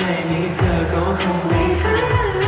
ไม่มีเธอก็คงไม่หาย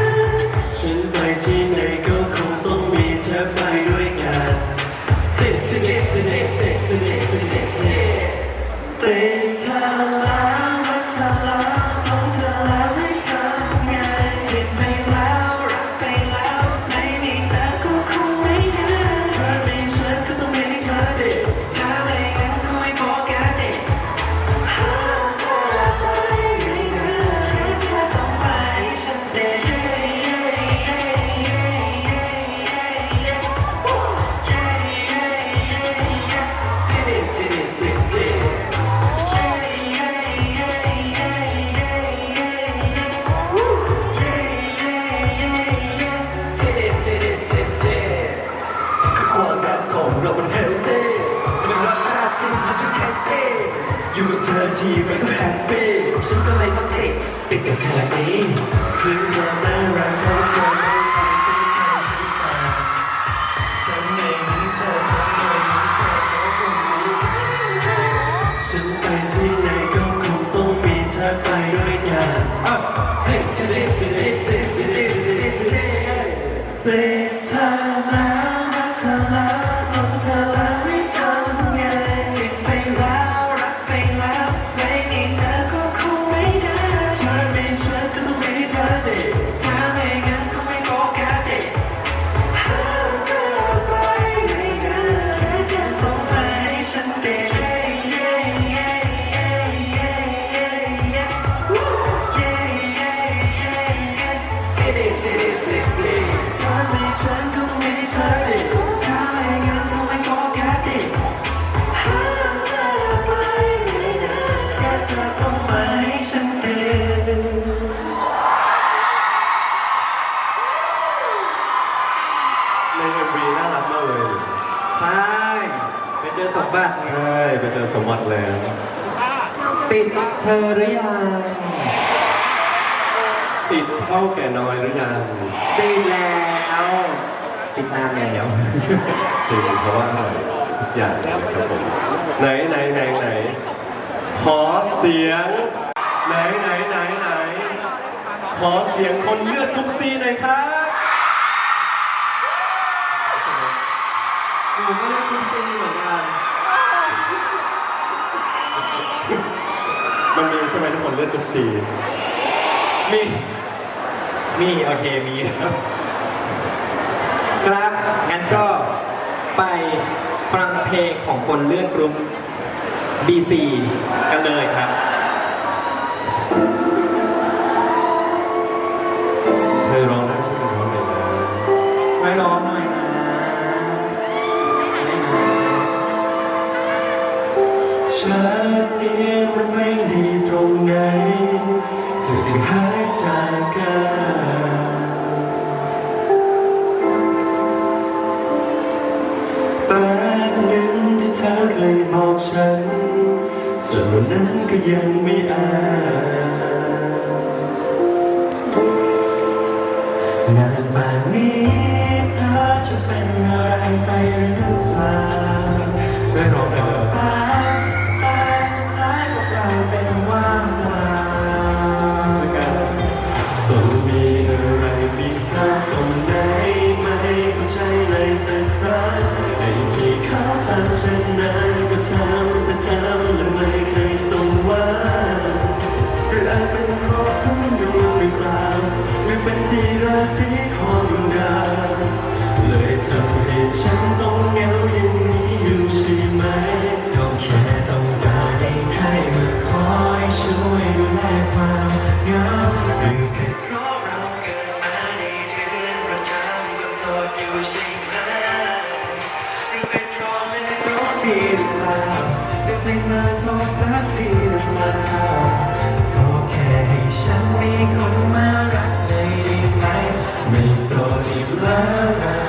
เธอทีไรก็แฮปปี้ฉันก็เลยต้องติดติดกับเธอนี้คืนความน่ารักของเธอ ใช่ไปเจอสมบัติแล้ว ติดเธอหรือยังติดเท่าแก่น้อยหรือยังติดแล้วติดนานแล้วจริงเพราะว่าอะไรทุกอย่างเลยครับผมไหนไหนไหนไหนขอเสียง ไหนไหนไหนไหนขอเสียงคนเลือดทุกซีหน่อยครับหนูไม่ได้ทุก คนเลือดจุดสี่มี มีโอเคมีครับ ครับ งั้นก็ไปฟังเพลงของคนเลือดกรุ๊ป BC กันเลยครับ จนวันนั้นก็ยังไม่อาจงานมานนี้เธอจะเป็นอะไรไปหรือเปล่าจะรอเปิดปาแต่สายก็กลาเป็นว่างเปล่าต้องมีอะไรมีค่าตรงไหนไม่เข้าใจเลยสักครั้งไอ้ที่เขาทำเช่นนั้นก็ทำแต่ทำีหรือเปล่าได้เพลงมาโทรสักทีหรือเปล่าขอแค่ให้ฉันมีคนมารักในได้ไหมไม่โสดอีกแล้วนะ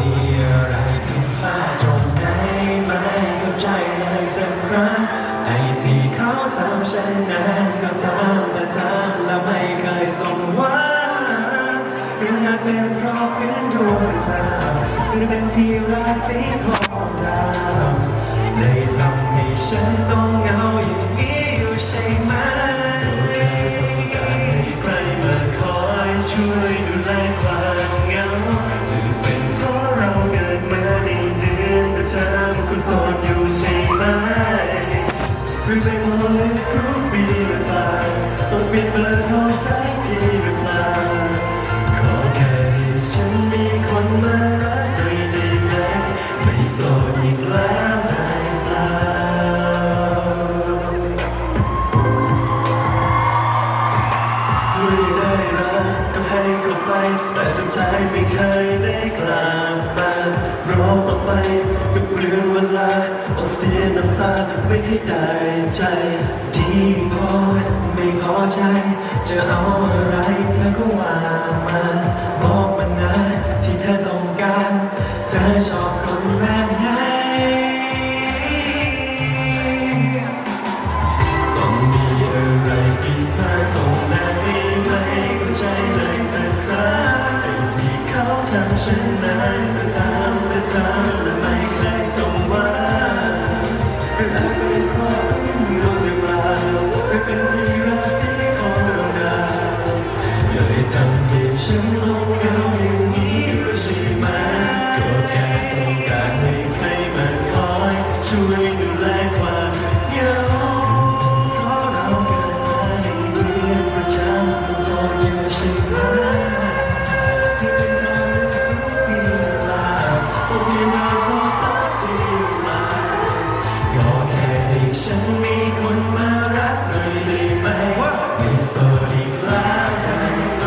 มีอะไรผิดพลาดตรงไหนไมเข้าใจเลยสักครั้งไอ้ที่เขาทำฉันนั้นก็ทำแต่ทำและไม่เคยสมหวังหรืออาจเป็นเพราะพื้นดวงตาหรือเป็นที่ราศีของดาวเลยทำให้ฉันต้องเหงาอย่า ตาไม่เคยได้ใจ ที่พอไม่พอใจ จะเอาอะไร ฉันมีคนมารักหน่อยได้ไหมไม่โสดีกแล้ได้ไหม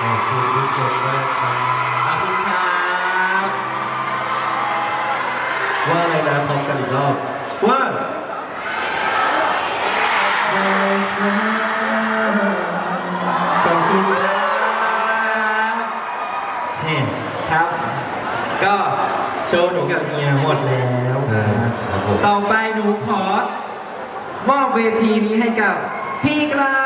ขอบคุณทุกคนมากว่าอะไรนะพร้อมกันอีกรอบว่า ชว์หนูกับเมียหมดแล้วต่อไปหนูขอ มอบเวทีนี้ให้กับพี่กล้า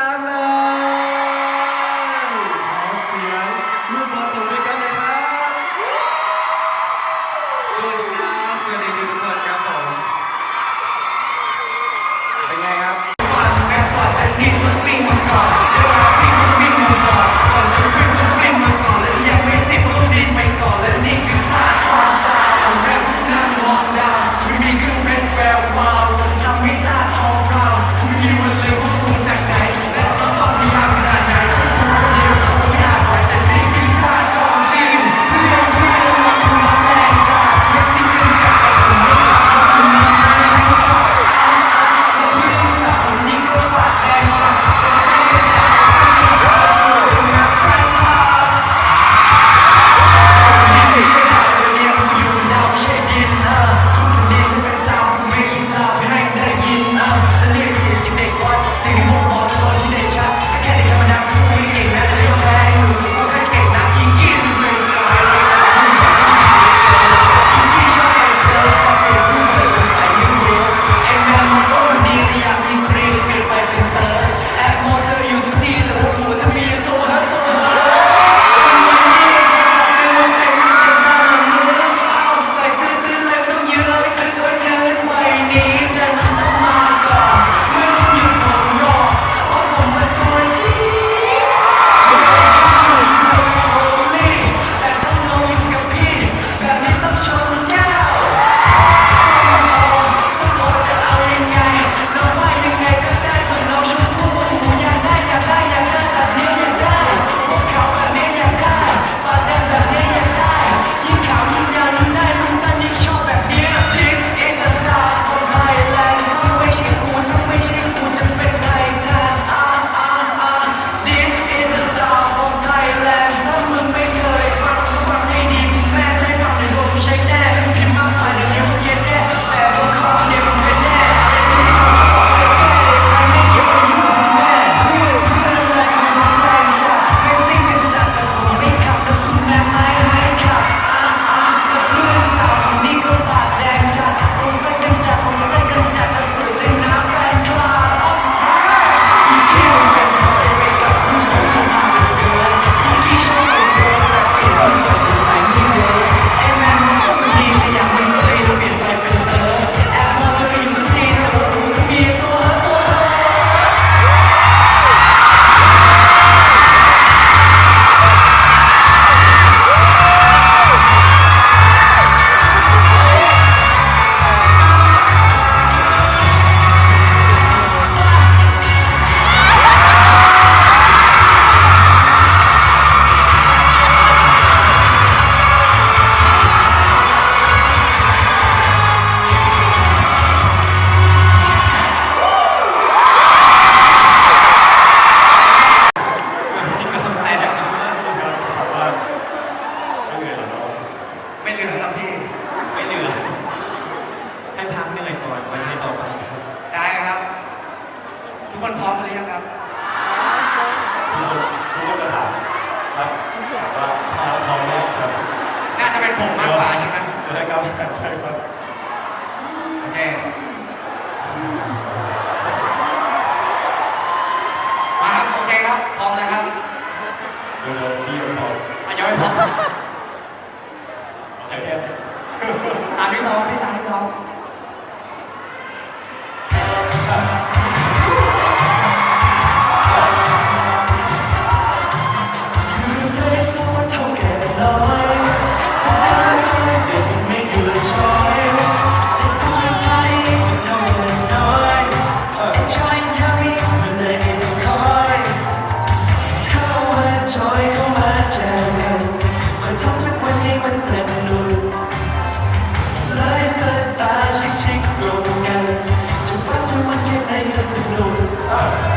เหนื่อยหรับพี่ ไม่เหนื่อยให้พักเหนื่อยก่อนไปให้ต่อไปได้ครับ ทุกคนพร้อมหรือยังครับทุกคนถามครับว่าพร้อมพร้อมแล้วครับน่าจะเป็นผมมากกว่าใช่ไหมใช่ครับใช่ครับโอเคมาครับโอเคครับพร้อมนะครับเดี๋ยวพี่พร้อมอะยังไม่พร้อม เที่ซ้อมพี่ตามที่ซ้อมอยู่ใจสว่าเท่าแก่น้อยเธอเธอเด็กไม่เกิดช้อยแต่สมัยไปเท่าแก่น้อยช้อยเท่านี้มันเลยไม่ต้องคอยเข้ามาจอยเข้ามาแจมกัน ทำทุกวันให้มันสนุกไลฟ์สไตล์ชิคๆตรงกันจะฟังจะมันแค่ไหนก็สนุก